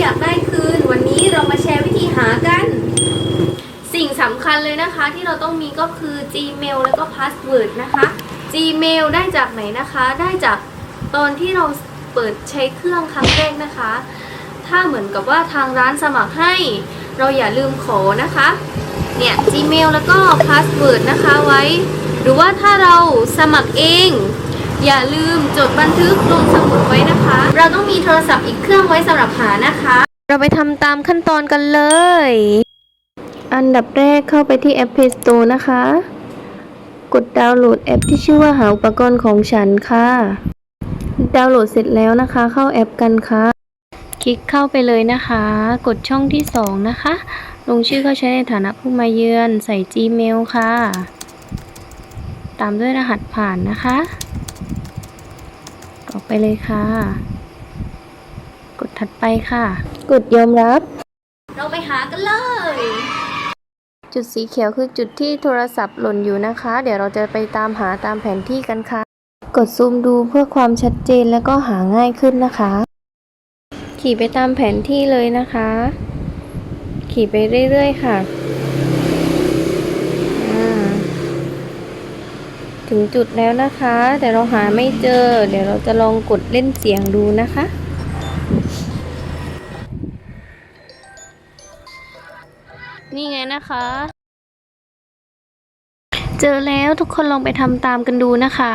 อยากได้คืน วันนี้เรามาแชร์วิธีหากัน สิ่งสำคัญเลยนะคะ ที่เราต้องมีก็คือ Gmail แล้วก็ Password นะคะ Gmail ได้จากไหนนะคะ ได้จากตอนที่เราเปิดใช้เครื่องครั้งแรกนะคะ ถ้าเหมือนกับว่าทางร้านสมัครให้ เราอย่าลืมขอนะคะ เนี่ย Gmail แล้วก็ Password นะคะไว้ หรือว่าถ้าเราสมัครเอง อย่าลืมจดบันทึกลงสมุดไว้นะคะ เราต้องมีโทรศัพท์อีกเครื่องไว้สำหรับหานะคะ เราไปทำตามขั้นตอนกันเลย อันดับแรกเข้าไปที่แอป Play Store นะคะ กดดาวน์โหลดแอปที่ชื่อว่าหาอุปกรณ์ของฉันค่ะ ดาวน์โหลดเสร็จแล้วนะคะ เข้าแอปกันค่ะ คลิกเข้าไปเลยนะคะ กดช่องที่ 2 นะคะ ลงชื่อเข้าใช้ในฐานะผู้มาเยือน ใส่ Gmail ค่ะ ตามด้วยรหัสผ่านนะคะ กรอกไปเลยค่ะ กดถัดไปค่ะ กดยอมรับ เราไปหากันเลย จุดสีเขียวคือจุดที่โทรศัพท์หล่นอยู่นะคะ เดี๋ยวเราจะไปตามหาตามแผนที่กันค่ะ กดซูมดูเพื่อความชัดเจนแล้วก็หาง่ายขึ้นนะคะ ขี่ไปตามแผนที่เลยนะคะ ขี่ไปเรื่อยๆค่ะอ่า ถึงจุดแล้วนะคะ แต่เราหาไม่เจอ เดี๋ยวเราจะลองกดเล่นเสียงดูนะคะ นี่ไงนะคะ เจอแล้วทุกคนลองไปทำตามกันดูนะคะ